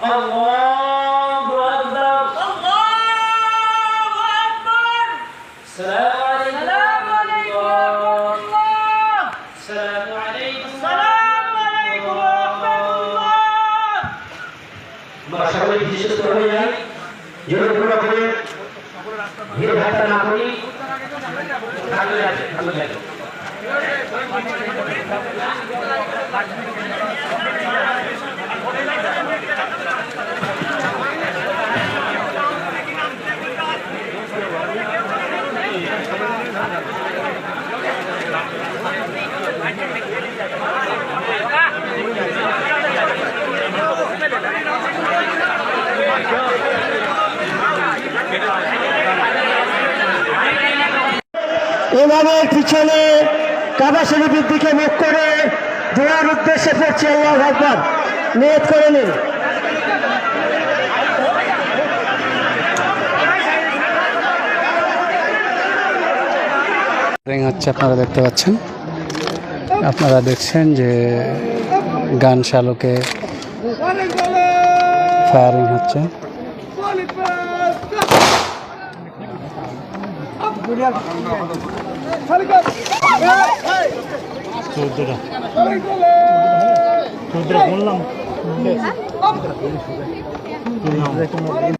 আল্লাহু আকবার বিশেষ করে যাই যেগুলো পুরো করে ভিড় ইমামের পিছনে কাবা শরীফের দিকে মুখ করে দোয়ার উদ্দেশ্যে পড়ছে আল্লাহ আকবর। নিয়ত করে নিন। হচ্ছে, আপনারা দেখতে পাচ্ছেন। আপনারা দেখছেন যে গান শালকে ফায়ারিং হচ্ছে। আপনাদেরকে ভয়াবহ করবেন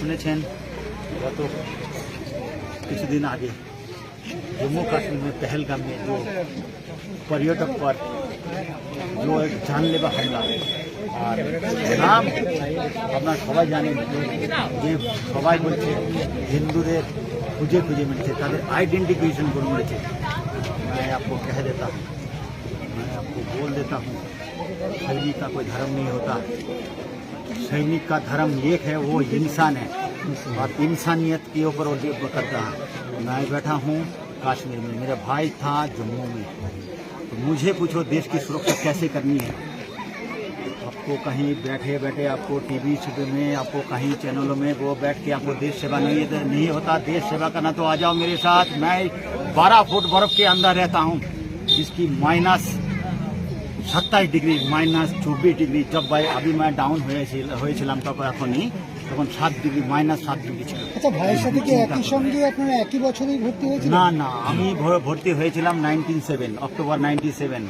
শুনেছেন? গত কিছুদিन आगे जम्मू काश्मीर में पहलगाम में जो पर्यटक पर जो एक जानलेवा हमला আর নাম আপনারা সবাই জানেন যে সবাই বলছে হিন্দুদের खुजे খুঁজে মিলছে, তাদের আইডেंटिफिकेशन को मिले मैं आपको कह देता हूँ मैं आपको बोल देता हूँ हल्दी का कोई धर्म नहीं होता सैनिक का धर्म एक है, वो इंसान है। और इंसानियत के ऊपर वो करता है। मैं बैठा हूँ कश्मीर में। मेरा भाई था जम्मू में। तो मुझे पूछो, देश की सुरक्षा कैसे करनी है? आपको कहीं बैठे बैठे आपको टीवी में, आपको कहीं चैनलों में, वो बैठ के आपको देश सेवा नहीं नहीं होता। देश सेवा करना तो आ जाओ मेरे साथ। मैं 12 फुट बर्फ़ के अंदर रहता हूँ, जिसकी माइनस সাতাইশ ডিগ্রি মাইনাস চব্বিশ ডিগ্রি জব ভাই আমি मैं ডাউন হয়েছিল হয়েছিলাম তখন এখনই তখন সাত ডিগ্রি মাইনাস সাত ডিগ্রি ছিল। আচ্ছা ভাইয়ের সাথে কি একই সঙ্গে আপনারা একই বছরেই ভর্তি হয়েছিল না না আমি ভর্তি হয়েছিলাম nineteen seven October ninety seven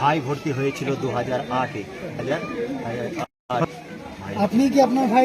ভাই ভর্তি হয়েছিল দু হাজার আটে হাজার আপনি কি আপনার ভাই